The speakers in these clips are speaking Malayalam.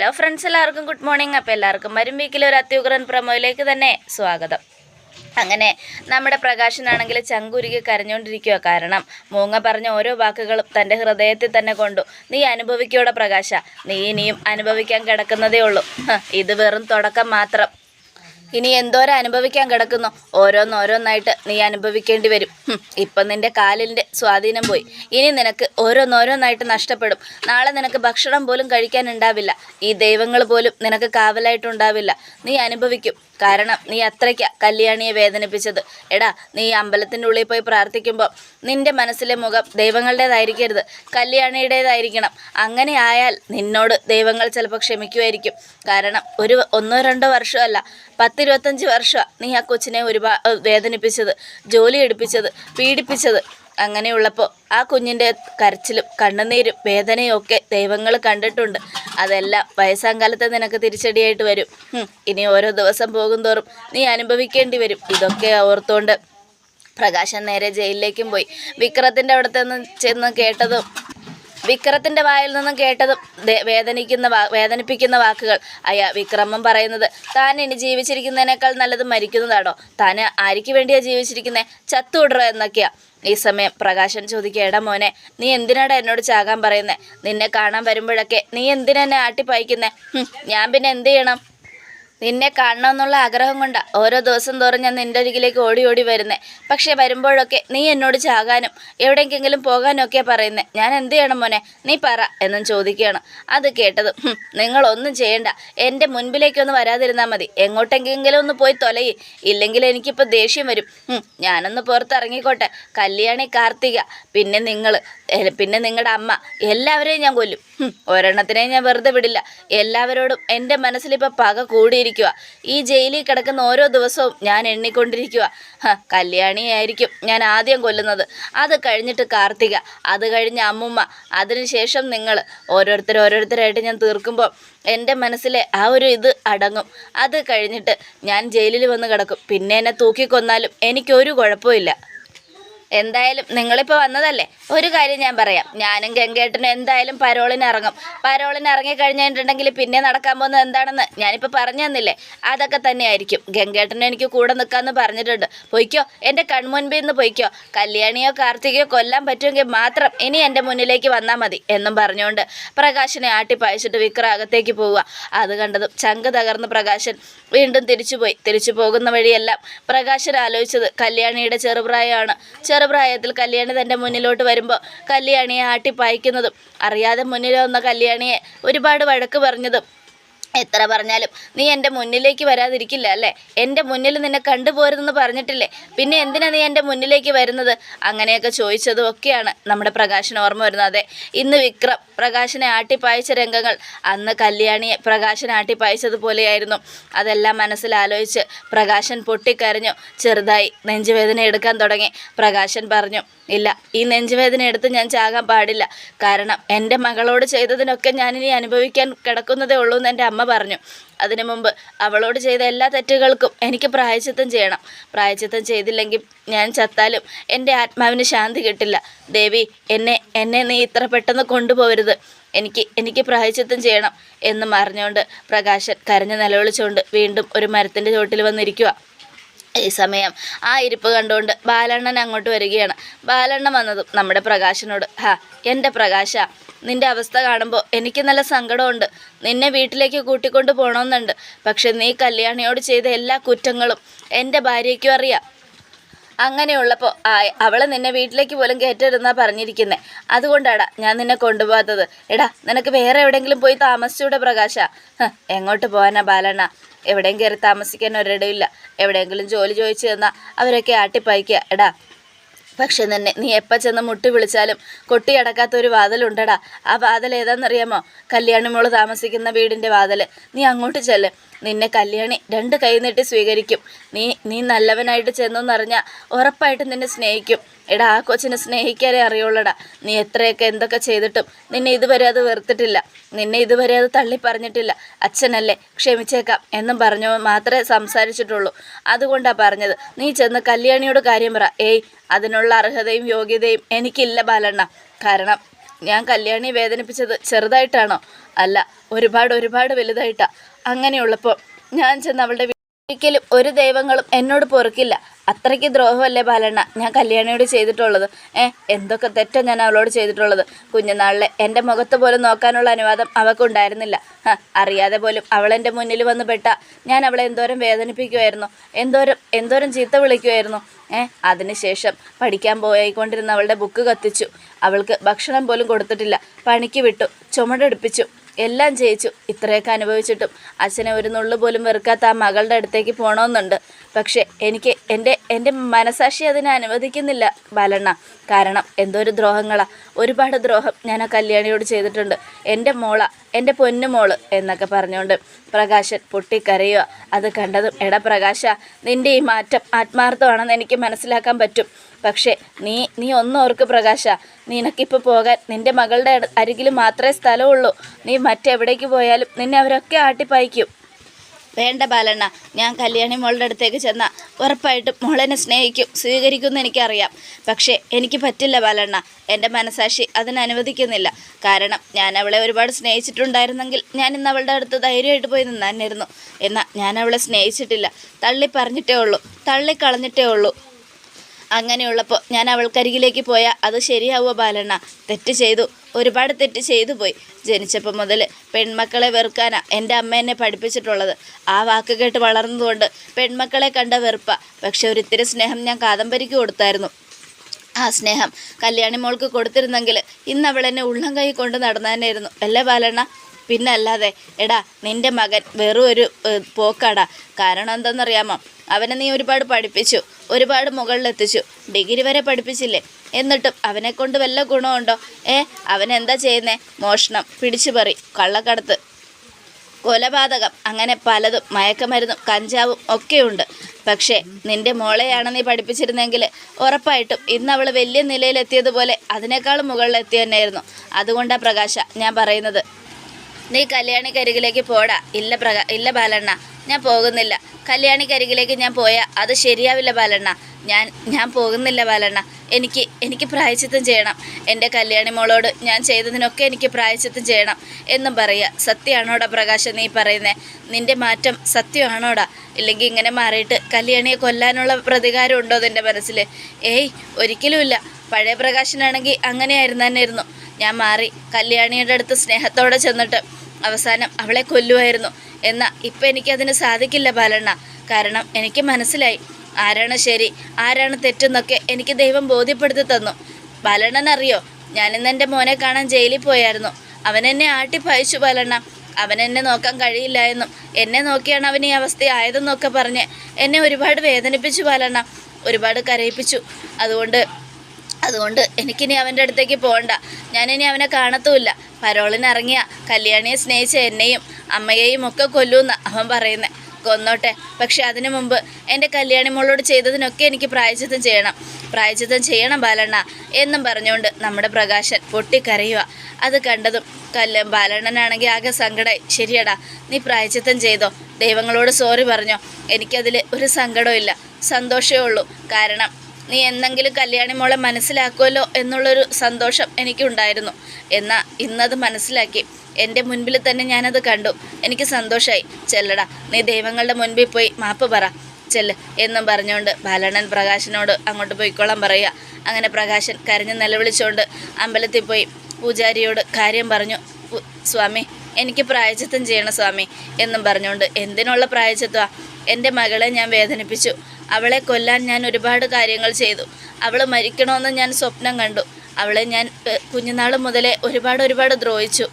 ഹലോ ഫ്രണ്ട്സ് എല്ലാവർക്കും ഗുഡ് മോർണിംഗ് അപ്പോൾ എല്ലാവർക്കും വീക്കിൽ ഒരു അത്യുഗ്രൻ പ്രമോയിലേക്ക് തന്നെ സ്വാഗതം. അങ്ങനെ നമ്മുടെ പ്രകാശനാണെങ്കിൽ ചങ്കുരുകി കരഞ്ഞുകൊണ്ടിരിക്കുക കാരണം മൂങ്ങ പറഞ്ഞ ഓരോ വാക്കുകളും തന്റെ ഹൃദയത്തിൽ തന്നെ കൊണ്ടു. നീ അനുഭവിക്കൂടെ പ്രകാശ? നീ ഇനിയും അനുഭവിക്കാൻ കിടക്കുന്നതേ ഉള്ളൂ. ഇത് വെറും തുടക്കം മാത്രം. ഇനി എന്തോരം അനുഭവിക്കാൻ കിടക്കുന്നു? ഓരോന്നോരോന്നായിട്ട് നീ അനുഭവിക്കേണ്ടി വരും. ഇപ്പം നിന്റെ കാലിന്റെ സ്വാധീനം പോയി. ഇനി നിനക്ക് ഓരോന്നോരോന്നായിട്ട് നഷ്ടപ്പെടും. നാളെ നിനക്ക് ഭക്ഷണം പോലും കഴിക്കാനുണ്ടാവില്ല ഈ ദൈവങ്ങൾ പോലും നിനക്ക് കാവലായിട്ടുണ്ടാവില്ല. നീ അനുഭവിക്കും. കാരണം നീ അത്രയ്ക്ക കല്യാണിയെ വേദനിപ്പിച്ചത്. എടാ നീ അമ്പലത്തിന്റെ ഉള്ളിൽ പോയി പ്രാർത്ഥിക്കുമ്പോൾ നിന്റെ മനസ്സിലെ മുഖം ദൈവങ്ങളുടേതായിരിക്കരുത്. കല്യാണിയുടേതായിരിക്കണം. അങ്ങനെ ആയാൽ നിന്നോട് ദൈവങ്ങൾ ചിലപ്പോൾ ക്ഷമിക്കുമായിരിക്കും. കാരണം ഒരു ഒന്നോ രണ്ടോ വർഷമല്ല പത്തിരുപത്തഞ്ച് വർഷമാണ് നീ ആ കൊച്ചിനെ ഒരുപാട് വേദനിപ്പിച്ചത് ജോലി എടുപ്പിച്ചത് പീഡിപ്പിച്ചത്. അങ്ങനെയുള്ളപ്പോൾ ആ കുഞ്ഞിന്റെ കരച്ചിലും കണ്ണുനീരും വേദനയും ഒക്കെ ദൈവങ്ങൾ കണ്ടിട്ടുണ്ട്. അതെല്ലാം വയസ്സാം കാലത്ത് നിനക്ക് തിരിച്ചടിയായിട്ട് വരും. ഇനി ഓരോ ദിവസം പോകും തോറും നീ അനുഭവിക്കേണ്ടി വരും. ഇതൊക്കെ ഓർത്തുകൊണ്ട് പ്രകാശൻ നേരെ ജയിലിലേക്കും പോയി. വിക്രത്തിന്റെ നിന്ന് ചെന്ന് കേട്ടതും വിക്രത്തിന്റെ വായിൽ നിന്നും കേട്ടതും വേദനിക്കുന്ന വേദനിപ്പിക്കുന്ന വാക്കുകൾ. അയാ വിക്രമം പറയുന്നത് താൻ ഇനി ജീവിച്ചിരിക്കുന്നതിനേക്കാൾ നല്ലത് മരിക്കുന്നതാണോ? താൻ ആർക്ക് വേണ്ടിയാ ജീവിച്ചിരിക്കുന്നത് ചത്തുവിടറോ എന്നൊക്കെയാ. ഈ സമയം പ്രകാശൻ ചോദിക്കുക എടാ മോനെ നീ എന്തിനാടാ എന്നോട് ചാകാൻ പറയുന്നത് നിന്നെ കാണാൻ വരുമ്പോഴൊക്കെ നീ എന്തിനാ എന്നെ ആട്ടിപ്പായിക്കുന്നേ? ഞാൻ പിന്നെ എന്ത് ചെയ്യണം? നിന്നെ കാണണമെന്നുള്ള ആഗ്രഹം കൊണ്ടാ ഓരോ ദിവസം തോറും ഞാൻ നിന്റെ അരികിലേക്ക് ഓടി ഓടി വരുന്നേ. പക്ഷേ വരുമ്പോഴൊക്കെ നീ എന്നോട് ചാകാനും എവിടെയെങ്കിലും പോകാനൊക്കെ പറയുന്നേ. ഞാൻ എന്ത് ചെയ്യണം മോനെ? നീ പറ എന്നും ചോദിക്കുകയാണ്. അത് കേട്ടത് "ഹും, നിങ്ങളൊന്നും ചെയ്യണ്ട. എന്റെ മുൻപിലേക്കൊന്ന് വരാതിരുന്നാൽ മതി. എങ്ങോട്ടെങ്കിലും ഒന്ന് പോയി തൊലയി. ഇല്ലെങ്കിൽ എനിക്കിപ്പോൾ ദേഷ്യം വരും. "ഹും, ഞാനൊന്ന് പുറത്തിറങ്ങിക്കോട്ടെ. കല്യാണി കാർത്തിക പിന്നെ നിങ്ങൾ പിന്നെ നിങ്ങളുടെ അമ്മ. എല്ലാവരെയും ഞാൻ കൊല്ലും. ഒരെണ്ണത്തിനെ ഞാൻ വെറുതെ വിടില്ല. എല്ലാവരോടും എന്റെ മനസ്സിലിപ്പോൾ പക കൂടിയിരിക്കുക ഈ ജയിലിൽ കിടക്കുന്ന ഓരോ ദിവസവും ഞാൻ എണ്ണിക്കൊണ്ടിരിക്കുക കല്യാണിയായിരിക്കും ഞാൻ ആദ്യം കൊല്ലുന്നത്. അത് കഴിഞ്ഞിട്ട് കാർത്തിക അത് കഴിഞ്ഞ് അമ്മുമ്മ അതിനുശേഷം നിങ്ങൾ ഓരോരുത്തർ ഓരോരുത്തരായിട്ട് ഞാൻ തീർക്കുമ്പോൾ എന്റെ മനസ്സിലെ ആ ഒരു ഇത് അടങ്ങും. അത് കഴിഞ്ഞിട്ട് ഞാൻ ജയിലിൽ വന്ന് കിടക്കും. പിന്നെ എന്നെ തൂക്കിക്കൊന്നാലും എനിക്കൊരു കുഴപ്പമില്ല എന്തായാലും നിങ്ങളിപ്പോൾ വന്നതല്ലേ? ഒരു കാര്യം ഞാൻ പറയാം. ഞാനും ഗംഗേട്ടനും എന്തായാലും പരോളിന് ഇറങ്ങും പരോളിന് ഇറങ്ങി കഴിഞ്ഞിട്ടുണ്ടെങ്കിൽ പിന്നെ നടക്കാൻ പോകുന്നത് എന്താണെന്ന് ഞാനിപ്പോൾ പറഞ്ഞു തന്നില്ലേ? അതൊക്കെ തന്നെയായിരിക്കും. ഗംഗേട്ടനും എനിക്ക് കൂടെ നിൽക്കാമെന്ന് പറഞ്ഞിട്ടുണ്ട്. പൊയ്ക്കോ എന്റെ കൺമുൻപിൽ നിന്ന് പൊയ്ക്കോ. കല്യാണിയോ കാർത്തികയോ കൊല്ലാൻ പറ്റുമെങ്കിൽ മാത്രം ഇനി എന്റെ മുന്നിലേക്ക് വന്നാൽ മതി എന്നും പറഞ്ഞുകൊണ്ട് പ്രകാശനെ ആട്ടിപ്പായച്ചിട്ട് വിക്രം അകത്തേക്ക് പോവുക. അത് കണ്ടതും ചങ്ക് തകർന്ന് പ്രകാശൻ വീണ്ടും തിരിച്ചുപോയി. തിരിച്ചു പോകുന്ന വഴിയെല്ലാം പ്രകാശൻ ആലോചിച്ചത് കല്യാണിയുടെ ചെറുപ്രായമാണ്. ചെറുപ്രായത്തിൽ കല്യാണി തന്റെ മുന്നിലോട്ട് വരുമ്പോൾ കല്യാണിയെ ആട്ടിപ്പായിക്കുന്നതും അറിയാതെ മുന്നിൽ വന്ന കല്യാണിയെ ഒരുപാട് വഴക്ക് പറഞ്ഞതും എത്ര പറഞ്ഞാലും നീ എന്റെ മുന്നിലേക്ക് വരാതിരിക്കില്ല അല്ലേ? എന്റെ മുന്നിൽ നിന്നെ കണ്ടുപോരുതെന്ന് പറഞ്ഞിട്ടില്ലേ? പിന്നെ എന്തിനാ നീ എന്റെ മുന്നിലേക്ക് വരുന്നത്? അങ്ങനെയൊക്കെ ചോദിച്ചതും ഒക്കെയാണ് നമ്മുടെ പ്രകാശന ഓർമ്മ വരുന്നത്. അതെ ഇന്ന് വിക്രം പ്രകാശനെ ആട്ടിപ്പായച്ച രംഗങ്ങൾ അന്ന് കല്യാണിയെ പ്രകാശൻ ആട്ടിപ്പായച്ചതുപോലെയായിരുന്നു അതെല്ലാം മനസ്സിലാലോചിച്ച് പ്രകാശൻ പൊട്ടിക്കരഞ്ഞു ചെറുതായി നെഞ്ചുവേദന എടുക്കാൻ തുടങ്ങി. പ്രകാശൻ പറഞ്ഞു ഇല്ല ഈ നെഞ്ചുവേദന എടുത്ത് ഞാൻ ചാകാൻ പാടില്ല. കാരണം എന്റെ മകളോട് ചെയ്തതിനൊക്കെ ഞാനിനി അനുഭവിക്കാൻ കിടക്കുന്നതേ ഉള്ളൂ എന്ന് എന്റെ അമ്മ പറഞ്ഞു. അതിനു മുമ്പ് അവളോട് ചെയ്ത എല്ലാ തെറ്റുകൾക്കും എനിക്ക് പ്രായച്ചിത്തം ചെയ്യണം. പ്രായച്ചിത്തം ചെയ്തില്ലെങ്കിൽ ഞാൻ ചത്താലും എന്റെ ആത്മാവിന് ശാന്തി കിട്ടില്ല. ദേവി എന്നെ എന്നെ നീ ഇത്ര പെട്ടെന്ന് കൊണ്ടുപോകരുത്. എനിക്ക് എനിക്ക് പ്രായച്ചിത്തം ചെയ്യണം എന്ന് പറഞ്ഞുകൊണ്ട് പ്രകാശൻ കരഞ്ഞ് നിലവിളിച്ചുകൊണ്ട് വീണ്ടും ഒരു മരത്തിന്റെ ചോട്ടിൽ വന്നിരിക്കുക ഈ സമയം ആ ഇരിപ്പ് കണ്ടുകൊണ്ട് ബാലണ്ണൻ അങ്ങോട്ട് വരികയാണ്. ബാലണ്ണൻ വന്നതും നമ്മുടെ പ്രകാശനോട് ഹാ എന്റെ പ്രകാശ നിന്റെ അവസ്ഥ കാണുമ്പോൾ എനിക്ക് നല്ല സങ്കടമുണ്ട്. നിന്നെ വീട്ടിലേക്ക് കൂട്ടിക്കൊണ്ട് പോകണമെന്നുണ്ട് പക്ഷെ നീ കല്യാണിയോട് ചെയ്ത എല്ലാ കുറ്റങ്ങളും എന്റെ ഭാര്യയ്ക്കും അറിയാം. അങ്ങനെയുള്ളപ്പോൾ അവളെ നിന്നെ വീട്ടിലേക്ക് പോലും കയറ്റരുതെന്നാ പറഞ്ഞിരിക്കുന്നത് അതുകൊണ്ടാടാ ഞാൻ നിന്നെ കൊണ്ടുപോകാത്തത്. എടാ നിനക്ക് വേറെ എവിടെയെങ്കിലും പോയി താമസിച്ചൂടെ പ്രകാശ? എങ്ങോട്ട് പോകാനാ ബാലണ്ണ? എവിടെയും കയറി താമസിക്കാൻ ഒരിടയില്ല എവിടെയെങ്കിലും ജോലി ചോദിച്ചു തന്നാൽ അവരൊക്കെ ആട്ടിപ്പായിക്കുക എടാ പക്ഷെ നിന്നെ നീ എപ്പോൾ ചെന്ന് മുട്ടി വിളിച്ചാലും കൊട്ടിയടക്കാത്ത ഒരു വാതിലുണ്ടടാ. ആ വാതിൽ ഏതാണെന്നറിയാമോ കല്യാണിമോൾ താമസിക്കുന്ന വീടിന്റെ വാതിൽ നീ അങ്ങോട്ട് ചെല്ല്. നിന്നെ കല്യാണി രണ്ട് കൈ നീട്ടി സ്വീകരിക്കും. നീ നീ നല്ലവനായിട്ട് ചെന്നെന്നറിഞ്ഞാൽ ഉറപ്പായിട്ടും നിന്നെ സ്നേഹിക്കും. എടാ ആ കൊച്ചിനെ സ്നേഹിക്കാനേ അറിയുള്ളടാ. നീ എത്രയൊക്കെ എന്തൊക്കെ ചെയ്തിട്ടും നിന്നെ ഇതുവരെ അത് വെറുത്തിട്ടില്ല. നിന്നെ ഇതുവരെ അത് തള്ളി പറഞ്ഞിട്ടില്ല അച്ഛനല്ലേ ക്ഷമിച്ചേക്കാം എന്നും പറഞ്ഞു മാത്രമേ സംസാരിച്ചിട്ടുള്ളൂ. അതുകൊണ്ടാണ് പറഞ്ഞത്. നീ ചെന്ന് കല്യാണിയോട് കാര്യം പറ. ഏയ് അതിനുള്ള അർഹതയും യോഗ്യതയും എനിക്കില്ല ബാലണ്ണ. കാരണം ഞാൻ കല്യാണി വേദനിപ്പിച്ചത് ചെറുതായിട്ടാണോ? അല്ല ഒരുപാട് ഒരുപാട് വലുതായിട്ടാ. അങ്ങനെയുള്ളപ്പോൾ ഞാൻ ചെന്ന് അവളുടെ ഒരിക്കലും ഒരു ദൈവങ്ങളും എന്നോട് പൊറുക്കില്ല. അത്രയ്ക്ക് ദ്രോഹമല്ലേ ബാലണ്ണ? ഞാൻ കല്യാണിയോട് ചെയ്തിട്ടുള്ളത്. ഏ എന്തൊക്കെ തെറ്റാ ഞാൻ അവളോട് ചെയ്തിട്ടുള്ളത്? കുഞ്ഞുനാളിലെ എന്റെ മുഖത്ത് പോലും നോക്കാനുള്ള അനുവാദം അവൾക്കുണ്ടായിരുന്നില്ല അറിയാതെ പോലും അവളെന്റെ മുന്നിൽ വന്ന് പെട്ട ഞാൻ അവളെ എന്തോരം വേദനിപ്പിക്കുമായിരുന്നു എന്തോരം എന്തോരം ചീത്ത വിളിക്കുമായിരുന്നു ഏ അതിനുശേഷം പഠിക്കാൻ പോയിക്കൊണ്ടിരുന്ന അവളുടെ ബുക്ക് കത്തിച്ചു. അവൾക്ക് ഭക്ഷണം പോലും കൊടുത്തിട്ടില്ല. പണിക്ക് വിട്ടു. ചുമടെടുപ്പിച്ചു. എല്ലാം ചെയ്യിച്ചു ഇത്രയൊക്കെ അനുഭവിച്ചിട്ടും അച്ഛനെ ഒരു നുള്ളു പോലും വെറുക്കാത്ത ആ മകളുടെ അടുത്തേക്ക് പോകണമെന്നുണ്ട് പക്ഷേ എനിക്ക് എന്റെ എന്റെ മനസാക്ഷി അതിനെ അനുവദിക്കുന്നില്ല ബാലണ്ണ. കാരണം എന്തോ ഒരു ദ്രോഹങ്ങളാണ് ഒരുപാട് ദ്രോഹം ഞാൻ ആ കല്യാണിയോട് ചെയ്തിട്ടുണ്ട്. എന്റെ മോള എന്റെ പൊന്നുമോൾ എന്നൊക്കെ പറഞ്ഞുകൊണ്ട് പ്രകാശൻ പൊട്ടിക്കരയുക അത് കണ്ടതും എടാ പ്രകാശ നിന്റെ ഈ മാറ്റം ആത്മാർത്ഥമാണെന്ന് എനിക്ക് മനസ്സിലാക്കാൻ പറ്റും. പക്ഷേ നീ നീ ഒന്നോർക്ക് പ്രകാശ. നിനക്കിപ്പോൾ പോകാൻ നിന്റെ മകളുടെ അരികിൽ മാത്രമേ സ്ഥലമുള്ളൂ. നീ മറ്റെവിടേക്ക് പോയാലും നിന്നെ അവരൊക്കെ ആട്ടിപ്പായിക്കും. വേണ്ട ബാലണ്ണ ഞാൻ കല്യാണി മോളുടെ അടുത്തേക്ക് ചെന്നാൽ ഉറപ്പായിട്ടും മോളെന്നെ സ്നേഹിക്കും സ്വീകരിക്കുമെന്ന് എനിക്കറിയാം. പക്ഷേ എനിക്ക് പറ്റില്ല ബാലണ്ണ. എന്റെ മനസാക്ഷി അതിന് അനുവദിക്കുന്നില്ല. കാരണം ഞാൻ അവളെ ഒരുപാട് സ്നേഹിച്ചിട്ടുണ്ടായിരുന്നെങ്കിൽ ഞാൻ ഇന്ന് അവളുടെ അടുത്ത് ധൈര്യമായിട്ട് പോയി നിന്നായിരുന്നു. എന്നാൽ ഞാൻ അവളെ സ്നേഹിച്ചിട്ടില്ല. തള്ളി പറഞ്ഞിട്ടേ ഉള്ളൂ. തള്ളി കളഞ്ഞിട്ടേ ഉള്ളൂ. അങ്ങനെയുള്ളപ്പോൾ ഞാൻ അവൾക്കരികിലേക്ക് പോയാൽ അത് ശരിയാവുമോ ബാലണ്ണ? തെറ്റ് ചെയ്തു. ഒരുപാട് തെറ്റ് ചെയ്തു പോയി. ജനിച്ചപ്പോൾ മുതൽ പെൺമക്കളെ വെറുക്കാനാ എന്റെ അമ്മ എന്നെ പഠിപ്പിച്ചിട്ടുള്ളത്. ആ വാക്ക് കേട്ട് വളർന്നതുകൊണ്ട് പെൺമക്കളെ കണ്ട വെറുപ്പ. പക്ഷെ ഒരിത്തിരി സ്നേഹം ഞാൻ കാദംബരിക്ക് കൊടുത്തായിരുന്നു. ആ സ്നേഹം കല്യാണി മോൾക്ക് കൊടുത്തിരുന്നെങ്കിൽ ഇന്ന് അവൾ എന്നെ ഉള്ളം കൈ കൊണ്ട് നടന്നതന്നെയായിരുന്നു. അല്ലേ ബാലണ്ണ? പിന്നെ അല്ലാതെ എടാ നിന്റെ മകൻ വെറും ഒരു പോക്കാടാ. കാരണം എന്താണെന്നറിയാമോ അവനെ നീ ഒരുപാട് പഠിപ്പിച്ചു. ഒരുപാട് മുകളിലെത്തിച്ചു. ഡിഗ്രി വരെ പഠിപ്പിച്ചില്ലേ? എന്നിട്ടും അവനെ കൊണ്ട് വല്ല ഗുണമുണ്ടോ? ഏ അവൻ എന്താ ചെയ്യുന്നേ? മോഷണം പിടിച്ചുപറി കള്ളക്കടത്ത്. കൊലപാതകം അങ്ങനെ പലതും മയക്കമരുന്നും കഞ്ചാവും ഒക്കെയുണ്ട്. പക്ഷേ നിന്റെ മോളെയാണ് നീ പഠിപ്പിച്ചിരുന്നെങ്കിൽ ഉറപ്പായിട്ടും ഇന്ന് അവൾ വലിയ നിലയിലെത്തിയതുപോലെ അതിനേക്കാളും മുകളിലെത്തി തന്നെയായിരുന്നു. അതുകൊണ്ടാണ് പ്രകാശ ഞാൻ പറയുന്നത്. നീ കല്യാണിക്കരികിലേക്ക് പോടാ. ഇല്ല പ്രകാ ഇല്ല ബാലണ്ണ. ഞാൻ പോകുന്നില്ല. കല്യാണിക്കരികിലേക്ക് ഞാൻ പോയാൽ അത് ശരിയാവില്ല ബാലണ്ണ. ഞാൻ ഞാൻ പോകുന്നില്ല ബാലണ്ണ. എനിക്ക് എനിക്ക് പ്രായച്ചിത്തം ചെയ്യണം. എന്റെ കല്യാണി മോളോട് ഞാൻ ചെയ്തതിനൊക്കെ എനിക്ക് പ്രായച്ചിത്തം ചെയ്യണം എന്നും പറയുക സത്യമാണോടാ പ്രകാശം നീ പറയുന്നത് നിന്റെ മാറ്റം സത്യമാണോടാ? ഇല്ലെങ്കിൽ ഇങ്ങനെ മാറിയിട്ട് കല്യാണിയെ കൊല്ലാനുള്ള പ്രതികാരം ഉണ്ടോ നിന്റെ മനസ്സിൽ ഏയ് ഒരിക്കലുമില്ല. പഴയ പ്രകാശനാണെങ്കിൽ അങ്ങനെയായിരുന്നു തന്നെ ഇരുന്നു ഞാൻ മാറി കല്യാണിയുടെ അടുത്ത് സ്നേഹത്തോടെ ചെന്നിട്ട് അവസാനം അവളെ കൊല്ലുമായിരുന്നു. എന്നാൽ ഇപ്പം എനിക്കതിന് സാധിക്കില്ല ബാലണ്ണ. കാരണം എനിക്ക് മനസ്സിലായി. ആരാണ് ശരി ആരാണ് തെറ്റെന്നൊക്കെ എനിക്ക് ദൈവം ബോധ്യപ്പെടുത്തി തന്നു. ബാലണ്ണൻ അറിയോ ഞാനിന്ന് എന്റെ മോനെ കാണാൻ ജയിലിൽ പോയായിരുന്നു. ആട്ടി പായിച്ചു ബാലണ്ണ. അവൻ എന്നെ നോക്കാൻ കഴിയില്ല എന്നും എന്നെ നോക്കിയാണ് അവൻ ഈ അവസ്ഥയായതെന്നൊക്കെ പറഞ്ഞ് എന്നെ ഒരുപാട് വേദനിപ്പിച്ചു ബാലണ്ണ. ഒരുപാട് കരയിപ്പിച്ചു. അതുകൊണ്ട് അതുകൊണ്ട് എനിക്കിനി അവന്റെ അടുത്തേക്ക് പോകണ്ട. ഞാനിനി അവനെ കാണത്തുമില്ല. പരോളിനിറങ്ങിയ കല്യാണിയെ സ്നേഹിച്ച എന്നെയും അമ്മയെയും ഒക്കെ കൊല്ലൂന്ന അവൻ പറയുന്നത് കൊന്നോട്ടെ. പക്ഷെ അതിനു മുമ്പ് എന്റെ കല്യാണി മോളോട് ചെയ്തതിനൊക്കെ എനിക്ക് പ്രായച്ചിത്തം ചെയ്യണം. പ്രായച്ചിത്തം ചെയ്യണം ബാലണ്ണ എന്നും പറഞ്ഞുകൊണ്ട് നമ്മുടെ പ്രകാശൻ പൊട്ടിക്കരയുക അത് കണ്ടതും കല്ല് ബാലണ്ണനാണെങ്കിൽ ആകെ സങ്കടമായി ശരിയടാ നീ പ്രായച്ചിത്തം ചെയ്തോ. ദൈവങ്ങളോട് സോറി പറഞ്ഞോ. എനിക്കതിൽ ഒരു സങ്കടവും സന്തോഷമേ ഉള്ളൂ. കാരണം നീ എന്തെങ്കിലും കല്യാണി മോളെ മനസ്സിലാക്കുമല്ലോ എന്നുള്ളൊരു സന്തോഷം എനിക്കുണ്ടായിരുന്നു. എന്നാൽ ഇന്നത് മനസ്സിലാക്കി. എന്റെ മുൻപിൽ തന്നെ ഞാനത് കണ്ടു. എനിക്ക് സന്തോഷമായി ചെല്ലടാ നീ ദൈവങ്ങളുടെ മുൻപിൽ പോയി മാപ്പ് പറ. ചെല്ല് എന്നും പറഞ്ഞുകൊണ്ട് ബാലണൻ പ്രകാശനോട് അങ്ങോട്ട് പോയിക്കോളാൻ പറയുക. അങ്ങനെ പ്രകാശൻ കരഞ്ഞ് നിലവിളിച്ചുകൊണ്ട് അമ്പലത്തിൽ പോയി പൂജാരിയോട് കാര്യം പറഞ്ഞു. "ഉ- സ്വാമി എനിക്ക് പ്രായച്ചിത്തം ചെയ്യണം സ്വാമി എന്നും പറഞ്ഞുകൊണ്ട് എന്തിനുള്ള പ്രായച്ചിത്തമാണ് എന്റെ മകളെ ഞാൻ വേദനിപ്പിച്ചു. അവളെ കൊല്ലാൻ ഞാൻ ഒരുപാട് കാര്യങ്ങൾ ചെയ്തു. അവൾ മരിക്കണമെന്ന് ഞാൻ സ്വപ്നം കണ്ടു. അവളെ ഞാൻ കുഞ്ഞുനാൾ മുതലേ ഒരുപാട് ഒരുപാട് ദ്രോഹിച്ചു.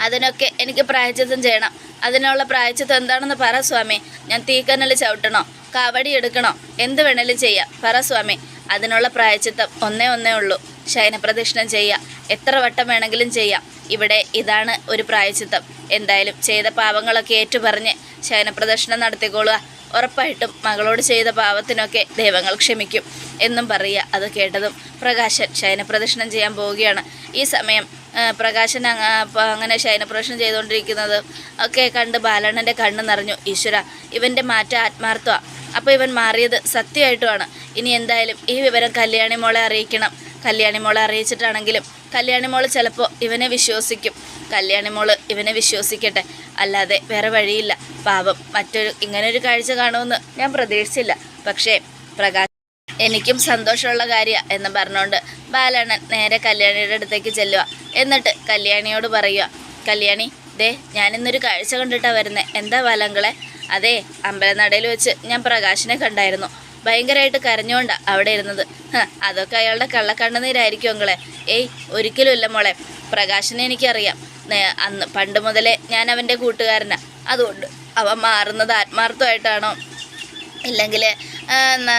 അതിനൊക്കെ എനിക്ക് പ്രായച്ചിത്തം ചെയ്യണം. അതിനുള്ള പ്രായച്ചിത്തം എന്താണെന്ന് പറ സ്വാമി. ഞാൻ തീക്കനൽ ചവിട്ടണോ കാവടി എടുക്കണോ എന്ത് വേണേലും ചെയ്യാം. പറ സ്വാമി. അതിനുള്ള പ്രായച്ചിത്തം ഒന്നേ ഒന്നേ ഉള്ളൂ. ശയനപ്രദക്ഷിണം ചെയ്യാം. എത്ര വട്ടം വേണമെങ്കിലും ചെയ്യാം. ഇവിടെ ഇതാണ് ഒരു പ്രായച്ചിത്തം. എന്തായാലും ചെയ്ത പാവങ്ങളൊക്കെ ഏറ്റുപറഞ്ഞ് ശയനപ്രദക്ഷിണം നടത്തിക്കോളുക. ഉറപ്പായിട്ടും മകളോട് ചെയ്ത പാവത്തിനൊക്കെ ദൈവങ്ങൾ ക്ഷമിക്കും എന്നും പറയുക. അത് കേട്ടതും പ്രകാശൻ ശയനപ്രദക്ഷിണം ചെയ്യാൻ പോവുകയാണ്. ഈ സമയം പ്രകാശൻ അങ്ങനെ ശയനപ്രദക്ഷിണം ചെയ്തുകൊണ്ടിരിക്കുന്നത് ഒക്കെ കണ്ട് ബാലണ്ണന്റെ കണ്ണ് നിറഞ്ഞു. ഈശ്വര ഇവന്റെ മാറ്റം ആത്മാർത്ഥമാണ് അപ്പോൾ ഇവൻ മാറിയത് സത്യമായിട്ടുമാണ്. ഇനി എന്തായാലും ഈ വിവരം കല്യാണി മോളെ അറിയിക്കണം. കല്യാണി മോളെ അറിയിച്ചിട്ടാണെങ്കിലും കല്യാണി മോൾ ചിലപ്പോൾ ഇവനെ വിശ്വസിക്കും. കല്യാണി മോൾ ഇവനെ വിശ്വസിക്കട്ടെ. അല്ലാതെ വേറെ വഴിയില്ല. പാപം മറ്റൊരു ഇങ്ങനൊരു കാഴ്ച കാണുമെന്ന് ഞാൻ പ്രതീക്ഷിച്ചില്ല. പക്ഷേ പ്രകാശ് എനിക്കും സന്തോഷമുള്ള കാര്യമാണ് എന്ന് പറഞ്ഞുകൊണ്ട് ബാലണ്ണൻ നേരെ കല്യാണിയുടെ അടുത്തേക്ക് ചെല്ലുക. എന്നിട്ട് കല്യാണിയോട് പറയുക കല്യാണി ദേ ഞാനിന്നൊരു കാഴ്ച കണ്ടിട്ടാണ് വരുന്നത് എന്താ ബാലങ്ങളെ അതെ അമ്പലനടയിൽ വെച്ച് ഞാൻ പ്രകാശിനെ കണ്ടായിരുന്നു. ഭയങ്കരമായിട്ട് കരഞ്ഞോണ്ട അവിടെ ഇരുന്നത്. അതൊക്കെ അയാളുടെ കള്ളക്കണ്ണുനീരായിരിക്കും അങ്ങളെ ഏയ് ഒരിക്കലുമില്ല മോളെ. പ്രകാശിനെ എനിക്കറിയാം. അന്ന് പണ്ട് മുതലേ ഞാൻ അവന്റെ കൂട്ടുകാരനാണ് അതുകൊണ്ട് അവൻ മാറുന്നത് ആത്മാർത്ഥമായിട്ടാണോ? ഇല്ലെങ്കിൽ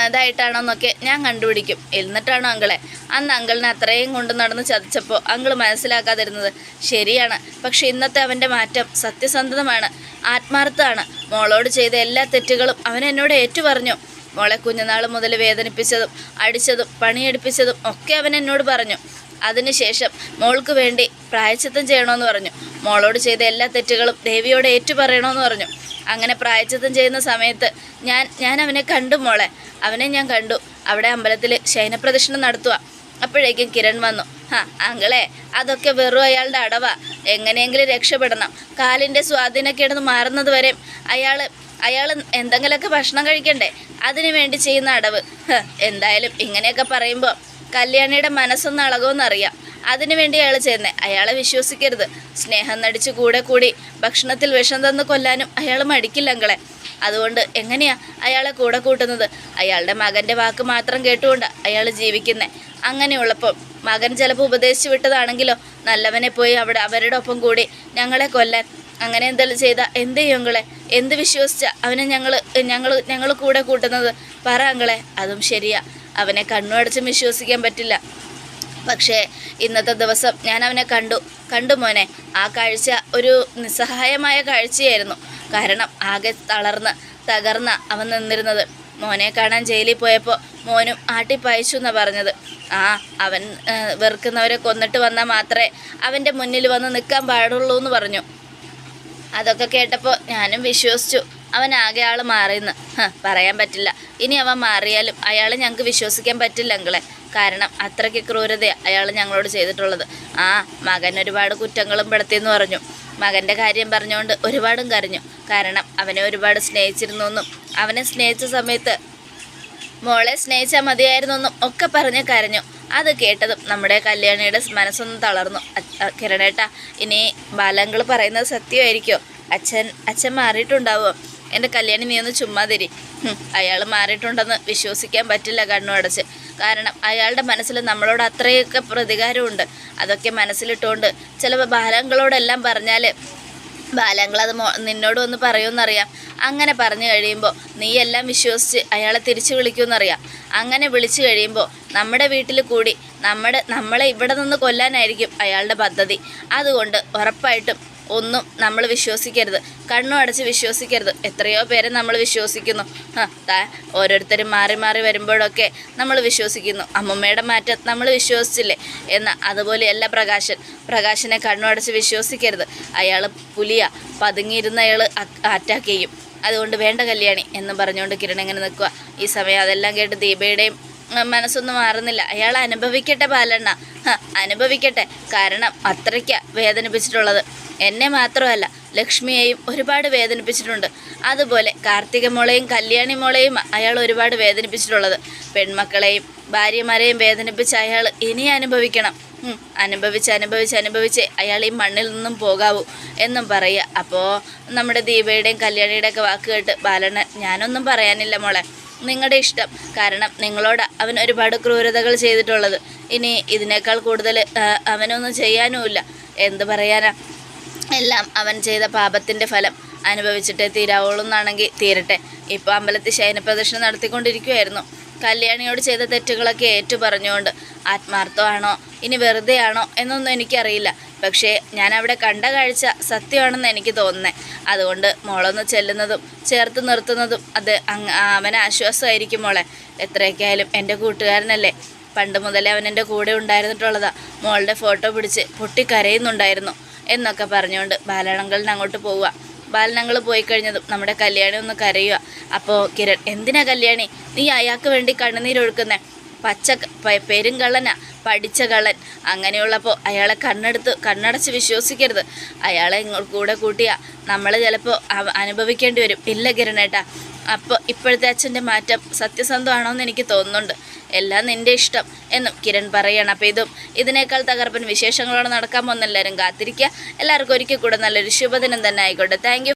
ഇതായിട്ടാണോ എന്നൊക്കെ ഞാൻ കണ്ടുപിടിക്കും. എന്നിട്ടാണോ അങ്കിളെ? അന്ന് അങ്കിളിനെ അത്രയും കൊണ്ട് നടന്ന് ചതിച്ചപ്പോൾ അങ്കിൾ മനസ്സിലാക്കാതിരുന്നത് ശരിയാണ്. പക്ഷെ ഇന്നത്തെ അവന്റെ മാറ്റം സത്യസന്ധതമാണ് ആത്മാർത്ഥമാണ്. മോളോട് ചെയ്ത എല്ലാ തെറ്റുകളും അവൻ എന്നോട് ഏറ്റുപറഞ്ഞു. മോളെ കുഞ്ഞുനാൾ മുതൽ വേദനിപ്പിച്ചതും അടിച്ചതും പണിയെടുപ്പിച്ചതും ഒക്കെ അവൻ എന്നോട് പറഞ്ഞു. അതിനുശേഷം മോൾക്ക് വേണ്ടി പ്രായച്ചിത്തം ചെയ്യണമെന്ന് പറഞ്ഞു. മോളോട് ചെയ്ത എല്ലാ തെറ്റുകളും ദേവിയോട് ഏറ്റു പറയണമെന്ന് പറഞ്ഞു. അങ്ങനെ പ്രായച്ചിത്തം ചെയ്യുന്ന സമയത്ത് ഞാൻ ഞാൻ അവനെ കണ്ടു മോളെ. അവനെ ഞാൻ കണ്ടു. അവിടെ അമ്പലത്തിൽ ശയനപ്രദക്ഷിണം നടത്തുക അപ്പോഴേക്കും കിരൺ വന്നു. ആ അങ്ങളെ അതൊക്കെ വെറും അയാളുടെ അടവ. എങ്ങനെയെങ്കിലും രക്ഷപ്പെടണം. കാലിന്റെ സ്വാധീനക്കേടെന്ന് മാറുന്നത് വരെ അയാൾ അയാൾ എന്തെങ്കിലുമൊക്കെ ഭക്ഷണം കഴിക്കണ്ടേ? അതിനു വേണ്ടി ചെയ്യുന്ന അടവ്. എന്തായാലും ഇങ്ങനെയൊക്കെ പറയുമ്പോൾ കല്യാണിയുടെ മനസ്സൊന്ന് അളകുമെന്നറിയാം അതിനു വേണ്ടി അയാൾ ചെയ്യുന്നത് അയാളെ വിശ്വസിക്കരുത്. സ്നേഹം നടിച്ച് കൂടെ കൂടി ഭക്ഷണത്തിൽ വിഷം തന്ന് കൊല്ലാനും അയാൾ മടിക്കില്ല അങ്ങളെ അതുകൊണ്ട് എങ്ങനെയാ അയാളെ കൂടെ കൂട്ടുന്നത്? അയാളുടെ മകന്റെ വാക്ക് മാത്രം കേട്ടുകൊണ്ട് അയാൾ ജീവിക്കുന്നത് അങ്ങനെയുള്ളപ്പോൾ മകൻ ചിലപ്പോൾ ഉപദേശിച്ചു വിട്ടതാണെങ്കിലോ? നല്ലവനെ പോയി അവിടെ അവരുടെ ഒപ്പം കൂടി ഞങ്ങളെ കൊല്ലാൻ അങ്ങനെ എന്തെങ്കിലും ചെയ്ത? എന്ത് ചെയ്യും എന്ത് വിശ്വസിച്ച? അവനെ ഞങ്ങൾ ഞങ്ങൾ ഞങ്ങൾ കൂടെ കൂട്ടുന്നത്. പറ അതും ശരിയാ. അവനെ കണ്ണുമടച്ചും വിശ്വസിക്കാൻ പറ്റില്ല. പക്ഷേ ഇന്നത്തെ ദിവസം ഞാൻ അവനെ കണ്ടു. കണ്ടു മോനെ. ആ കാഴ്ച ഒരു നിസ്സഹായമായ കാഴ്ചയായിരുന്നു. കാരണം ആകെ തളർന്ന് തകർന്ന അവൻ നിന്നിരുന്നത്. മോനെ കാണാൻ ജയിലിൽ പോയപ്പോൾ മോനും ആട്ടിപ്പായച്ചു എന്നാണ് പറഞ്ഞത്. ആ അവൻ വെറുക്കുന്നവരെ കൊന്നിട്ട് വന്നാൽ മാത്രമേ അവന്റെ മുന്നിൽ വന്ന് നിൽക്കാൻ പാടുള്ളൂ എന്ന് പറഞ്ഞു. അതൊക്കെ കേട്ടപ്പോൾ ഞാനും വിശ്വസിച്ചു. അവൻ ആകെ ആൾ മാറിയെന്ന് പറയാൻ പറ്റില്ല. ഇനി അവൻ മാറിയാലും അയാളെ ഞങ്ങൾക്ക് വിശ്വസിക്കാൻ പറ്റില്ല അങ്കിളെ. കാരണം അത്രയ്ക്ക് ക്രൂരതയാണ് അയാൾ ഞങ്ങളോട് ചെയ്തിട്ടുള്ളത്. ആ മകൻ ഒരുപാട് കുറ്റങ്ങളും പെടുത്തിയെന്ന് പറഞ്ഞു. മകന്റെ കാര്യം പറഞ്ഞുകൊണ്ട് ഒരുപാടും കരഞ്ഞു. കാരണം അവനെ ഒരുപാട് സ്നേഹിച്ചിരുന്നു എന്നും അവനെ സ്നേഹിച്ച സമയത്ത് മോളെ സ്നേഹിച്ചാൽ മതിയായിരുന്നു എന്നും ഒക്കെ പറഞ്ഞ് കരഞ്ഞു. അത് കേട്ടതും നമ്മുടെ കല്യാണിയുടെ മനസ്സൊന്ന് തളർന്നു. കിരണേട്ടാ ഇനി ബാലങ്ങൾ പറയുന്നത് സത്യമായിരിക്കോ? അച്ഛൻ അച്ഛൻ മാറിയിട്ടുണ്ടാവുമോ എന്റെ കല്യാണി നീ ഒന്ന് ചുമ്മാ തിരി. അയാൾ മാറിയിട്ടുണ്ടെന്ന് വിശ്വസിക്കാൻ പറ്റില്ല കണ്ണു അടച്ച്. കാരണം അയാളുടെ മനസ്സിൽ നമ്മളോട് അത്രയൊക്കെ പ്രതികാരമുണ്ട്. അതൊക്കെ മനസ്സിലിട്ടുകൊണ്ട് ചിലപ്പോൾ ബാലങ്ങളോടെല്ലാം പറഞ്ഞാൽ ബാലങ്ങളത് മോ നിന്നോട് ഒന്ന് പറയുമെന്നറിയാം. അങ്ങനെ പറഞ്ഞു കഴിയുമ്പോൾ നീയെല്ലാം വിശ്വസിച്ച് അയാളെ തിരിച്ചു വിളിക്കുമെന്നറിയാം. അങ്ങനെ വിളിച്ചു കഴിയുമ്പോൾ നമ്മുടെ വീട്ടിൽ കൂടി നമ്മുടെ നമ്മളെ ഇവിടെ നിന്ന് കൊല്ലാനായിരിക്കും അയാളുടെ പദ്ധതി. അതുകൊണ്ട് ഉറപ്പായിട്ടും ഒന്നും നമ്മൾ വിശ്വസിക്കരുത്. കണ്ണു അടച്ച് വിശ്വസിക്കരുത്. എത്രയോ പേരെ നമ്മൾ വിശ്വസിക്കുന്നു. ഓരോരുത്തരും മാറി മാറി വരുമ്പോഴൊക്കെ നമ്മൾ വിശ്വസിക്കുന്നു. അമ്മമ്മയുടെ മാറ്റം നമ്മൾ വിശ്വസിച്ചില്ലേ? എന്ന അതുപോലെയല്ല പ്രകാശൻ. പ്രകാശനെ കണ്ണു അടച്ച് വിശ്വസിക്കരുത്. അയാൾ പുലിയ. പതുങ്ങിയിരുന്ന അയാൾ അറ്റാക്ക് ചെയ്യും. അതുകൊണ്ട് വേണ്ട കല്യാണി എന്ന് പറഞ്ഞുകൊണ്ട് കിരൺ ഇങ്ങനെ നിൽക്കുക ഈ സമയം അതെല്ലാം കേട്ട് ദീപയുടെയും മനസ്സൊന്നും മാറുന്നില്ല. അയാൾ അനുഭവിക്കട്ടെ ബാലണ്ണ. അനുഭവിക്കട്ടെ. കാരണം അത്രയ്ക്ക വേദനിപ്പിച്ചിട്ടുള്ളത്. എന്നെ മാത്രമല്ല ലക്ഷ്മിയെയും ഒരുപാട് വേദനിപ്പിച്ചിട്ടുണ്ട്. അതുപോലെ കാർത്തിക മോളെയും കല്യാണി മോളെയും അയാൾ ഒരുപാട് വേദനിപ്പിച്ചിട്ടുള്ളത്. പെൺമക്കളെയും ഭാര്യമാരെയും വേദനിപ്പിച്ച് അയാൾ ഇനി അനുഭവിക്കണം. അനുഭവിച്ച് അനുഭവിച്ച് അനുഭവിച്ച് അയാൾ ഈ മണ്ണിൽ നിന്നും പോകാവൂ എന്നും പറയുക. അപ്പോൾ നമ്മുടെ ദീപയുടെയും കല്യാണിയുടെയൊക്കെ വാക്ക് കേട്ട് ബാലണ്ണൻ ഞാനൊന്നും പറയാനില്ല മോളെ. നിങ്ങളുടെ ഇഷ്ടം. കാരണം നിങ്ങളോട് അവൻ ഒരുപാട് ക്രൂരതകൾ ചെയ്തിട്ടുള്ളത്. ഇനി ഇതിനേക്കാൾ കൂടുതൽ അവനൊന്നും ചെയ്യാനുമില്ല. എന്ത് പറയാനാ? എല്ലാം അവൻ ചെയ്ത പാപത്തിന്റെ ഫലം അനുഭവിച്ചിട്ടേ തീരാവുള്ളൂ എന്നാണെങ്കിൽ തീരട്ടെ. ഇപ്പോൾ അമ്പലത്തിൽ ശയനപ്രദർശനം നടത്തിക്കൊണ്ടിരിക്കുമായിരുന്നു കല്യാണിയോട് ചെയ്ത തെറ്റുകളൊക്കെ ഏറ്റു പറഞ്ഞുകൊണ്ട് ആത്മാർത്ഥമാണോ? ഇനി വെറുതെ ആണോ എന്നൊന്നും എനിക്കറിയില്ല. പക്ഷേ ഞാൻ അവിടെ കണ്ട കാഴ്ച സത്യമാണെന്ന് എനിക്ക് തോന്നുന്നത് അതുകൊണ്ട് മോളൊന്ന് ചെല്ലുന്നതും ചേർത്ത് നിർത്തുന്നതും അത് അവന് ആശ്വാസമായിരിക്കും മോളെ. എത്രയൊക്കെ ആയാലും എന്റെ കൂട്ടുകാരനല്ലേ? പണ്ട് മുതലേ അവൻ എന്റെ കൂടെ ഉണ്ടായിരുന്നിട്ടുള്ളതാ. മോളുടെ ഫോട്ടോ പിടിച്ച് പൊട്ടിക്കരയുന്നുണ്ടായിരുന്നു എന്നൊക്കെ പറഞ്ഞുകൊണ്ട് ബാലണങ്കളിന് അങ്ങോട്ട് പോവുക. ബാലനങ്ങൾ പോയി കഴിഞ്ഞതും നമ്മുടെ കല്യാണി ഒന്ന് കരയുക അപ്പോൾ കിരൺ എന്തിനാ കല്യാണി? നീ അയാൾക്ക് വേണ്ടി കണ്ണുനീരൊഴുക്കുന്നേ പച്ച പെരുങ്കള്ളനാ പഠിച്ച കള്ളൻ. അങ്ങനെയുള്ളപ്പോൾ അയാളെ കണ്ണെടുത്ത് കണ്ണടച്ച് വിശ്വസിക്കരുത്. അയാളെ കൂടെ കൂട്ടിയാൽ നമ്മൾ ചിലപ്പോൾ അനുഭവിക്കേണ്ടി വരും. ഇല്ല കിരണേട്ടാ അപ്പോൾ ഇപ്പോഴത്തെ അച്ഛന്റെ മാറ്റം സത്യസന്ധമാണോ എന്ന് എനിക്ക് തോന്നുന്നുണ്ട്. എല്ലാം നിന്റെ ഇഷ്ടം എന്നും കിരൺ പറയണം. അപ്പോൾ ഇതും ഇതിനേക്കാൾ തകർപ്പൻ വിശേഷങ്ങളോടെ നടക്കാൻ പോകുന്ന എല്ലാവരും കാത്തിരിക്കുക. എല്ലാവർക്കും ഒരിക്കൽ കൂടെ നല്ലൊരു ശുഭദിനം തന്നെ ആയിക്കോട്ടെ. താങ്ക്